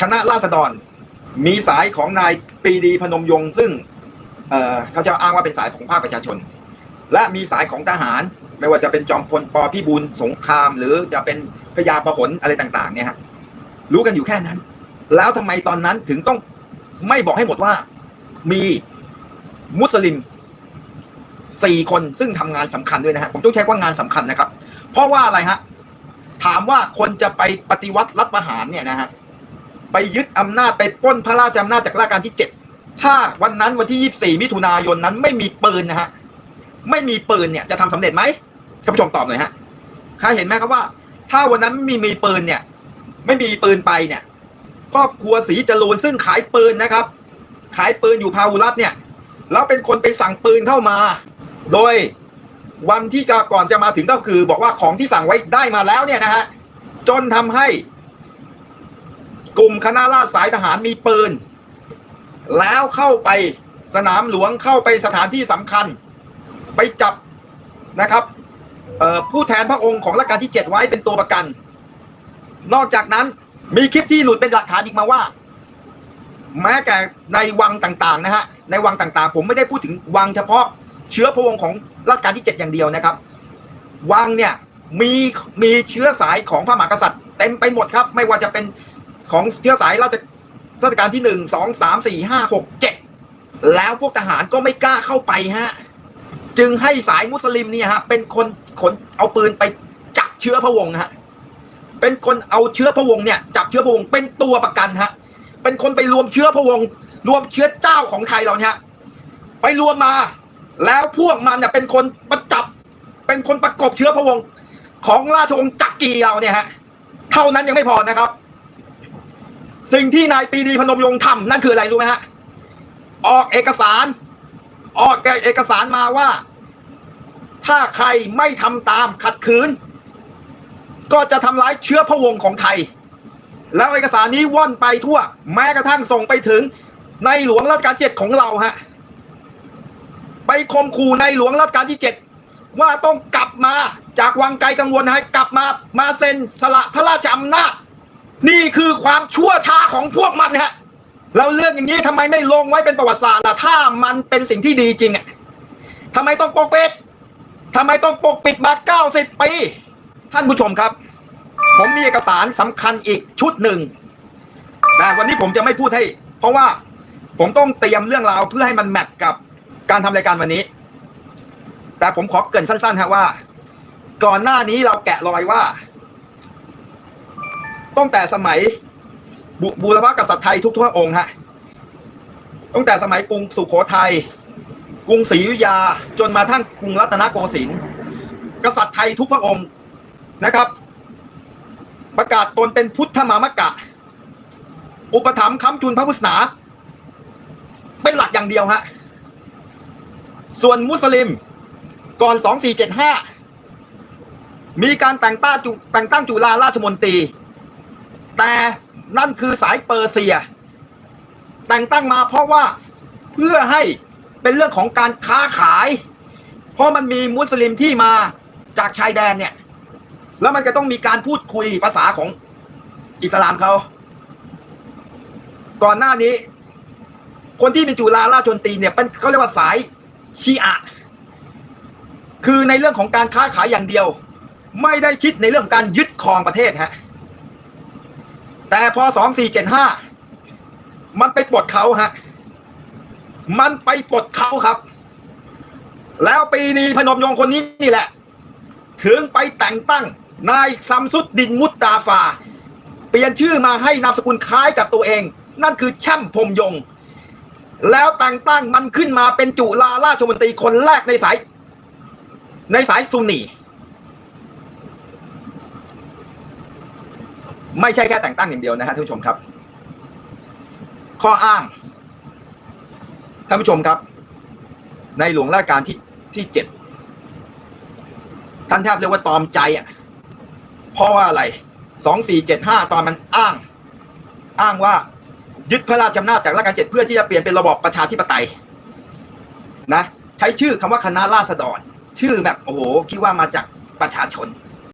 คณะราษฎรมีสายของนายปรีดีพนมยงค์ซึ่งเอ่อเขาจะอ้างว่าเป็นสายของภาคประชาชน และมีสายของทหาร ไม่ว่าจะเป็นจอมพลปพิบูลสงคราม หรือจะเป็นพญาประหลอะไรต่าง ๆ เนี่ยฮะรู้กันอยู่แค่นั้น แล้วทำไมตอนนั้นถึงต้องไม่บอกให้หมดว่ามีมุสลิมสี่คนซึ่งทำงานสำคัญด้วยนะฮะผมต้องใช้ว่างานสำคัญนะครับ เพราะว่าอะไรฮะถามว่าคนจะไปปฏิวัติรัฐประหารเนี่ยนะฮะ ไปยึดอำนาจไปป้นพระราชอำนาจจากรัชกาลที่เจ็ดถ้าวันนั้นวันที่ยี่สี่มิถุนายนนั้นไม่มีปืนนะฮะไม่มีปืนเนี่ยจะทำสำเร็จไหมท่านผู้ชมตอบหน่อยฮะใครเห็นไหมครับว่า ถ้าวันนั้นไม่มีมีปืนเนี่ย ไม่มีปืนไปเนี่ยครอบครัวศรีจรูนซึ่งขายปืนนะครับ ขายปืนอยู่พาหุรัตเนี่ยแล้วเป็นคนไปสั่งปืนเข้ามา โดยวันที่ก่อนจะมาถึงก็คือ บอกว่าของที่สั่งไว้ได้มาแล้วเนี่ยนะฮะจนทำให้ กลุ่มคณะราษฎรสายทหารมีปืน แล้วเข้าไปสนามหลวงเข้าไปสถานที่สำคัญ ไปจับนะครับผู้แทนพระองค์ของรัชกาลที่เจ็ดไว้เป็นตัวประกัน นอกจากนั้นมีคลิปที่หลุดเป็นหลักฐานอีกมาว่า แม้แต่ในวังต่างๆนะฮะในวังต่างๆ ผมไม่ได้พูดถึงวังเฉพาะเชื้อพระวงศ์ของรัชกาลที่ 7 อย่างเดียวนะครับ วังเนี่ยมีมีเชื้อสายของพระมหากษัตริย์เต็มไปหมดครับ ไม่ว่าจะเป็น ของเชื้อสายราชรัชกาลที่หนึ่งสองสามสี่ห้าหกเจ็ดแล้วพวกทหารก็ไม่กล้าเข้าไปฮะ จึงให้สายมุสลิมเนี่ยฮะ เป็นคนขนเอาปืนไปจับเชื้อพระวงศ์ฮะ เป็นคนเอาเชื้อพระวงศ์เนี่ย จับเชื้อพระวงศ์เป็นตัวประกันฮะ เป็นคนไปรวมเชื้อพระวงศ์รวมเชื้อเจ้าของไทยเราเนี่ยไปรวมมา แล้วพวกมันเนี่ยเป็นคนประจับ เป็นคนประกบเชื้อพระวงศ์ของราชวงศ์จักรีเราเนี่ยฮะ เท่านั้นยังไม่พอนะครับ สิ่งที่นายปีดีพนมยงค์ทำนั่นคืออะไรรู้ไหมฮะ ออกเอกสาร ออกเอกสารมาว่า ถ้าใครไม่ทำตามขัดขืน ก็จะทำร้ายเชื้อพระวงศ์ของไทย แล้วเอกสารนี้ว่อนไปทั่ว แม้กระทั่งส่งไปถึงในหลวงรัชกาลที่เจ็ดของเราฮะ ไปคมขู่ในหลวงรัชกาลที่เจ็ดว่าต้องกลับมาจากวังไกลกังวลให้กลับมามาเซ็นสละพระราชอำนาจ นี่คือความชั่วช้าของพวกมันฮะแล้วเรื่องอย่างนี้ทำไมไม่ลงไว้เป็นประวัติศาสตร์ล่ะถ้ามันเป็นสิ่งที่ดีจริงอะทำไมต้องปกปิดทำไมต้องปกปิดมาเก้าสิบปีท่านผู้ชมครับ ผมมีเอกสารสำคัญอีกชุดหนึ่งแต่วันนี้ผมจะไม่พูดให้ เพราะว่าผมต้องเตรียมเรื่องราวเพื่อให้มันแมทกับการทำรายการวันนี้ แต่ผมขอเกินสั้นๆฮะว่า ก่อนหน้านี้เราแกะรอยว่า ตั้งแต่สมัยบบูรพกษัตริย์ไทยทุกๆพระองค์ฮะตั้งแต่สมัยกรุงสุโขทัยกรุงศรีอยุธยาจนมาทั้งกรุงรัตนโกสินทร์กษัตริย์ไทยทุกพระองค์นะครับ ประกาศตนเป็นพุทธมามกะ อุปถัมภ์ค้ำจุนพระพุทธศาสนา เป็นหลักอย่างเดียวฮะส่วนมุสลิมก่อน 2475 มีการแต่งตั้งจุแต่งตั้งจุฬาราชมนตรี แต่นั่นคือสายเปอร์เซีย แต่งตั้งมาเพราะว่าเพื่อให้เป็นเรื่องของการค้าขาย เพราะมันมีมุสลิมที่มาจากชายแดนเนี่ย แล้วมันจะต้องมีการพูดคุยภาษาของอิสลามเขาก่อนหน้านี้ คนที่เป็นจุฬาราชนตีเนี่ยเป็นเขาเรียกว่าสายชีอะคือในเรื่องของการค้าขายอย่างเดียว ไม่ได้คิดในเรื่องการยึดครองประเทศฮะ แต่พอสองสี่เจ็ดห้ามันไปปลดเขาฮะ มันไปปลดเขาครับ แล้วปีนี้พนมยงคนนี้นี่แหละ ถึงไปแต่งตั้งนายซัมซุดดินมุตตาฟา เปลี่ยนชื่อมาให้นามสกุลคล้ายกับตัวเอง นั่นคือแช่มพรมยง แล้วแต่งตั้งมันขึ้นมาเป็นจุฬาราชมนตรีคนแรกในสาย ในสายซุนี ไม่ใช่แค่แต่งตั้งอย่างเดียวนะฮะท่านผู้ชมครับ ข้ออ้างท่านผู้ชมครับ ในหลวงราชการที่ที่เจ็ดท่านแทบเรียกว่าตอมใจอะเพราะว่าอะไรสองสี่เจ็ดห้าตอนมันอ้าง อ้างว่ายึดพระราชอำนาจจากรัชกาลเจ็ดเพื่อที่จะเปลี่ยนเป็นระบอบประชาธิปไตยนะใช้ชื่อคำว่าคณะราษฎร ชื่อแบบโอ้โหคิดว่ามาจากประชาชน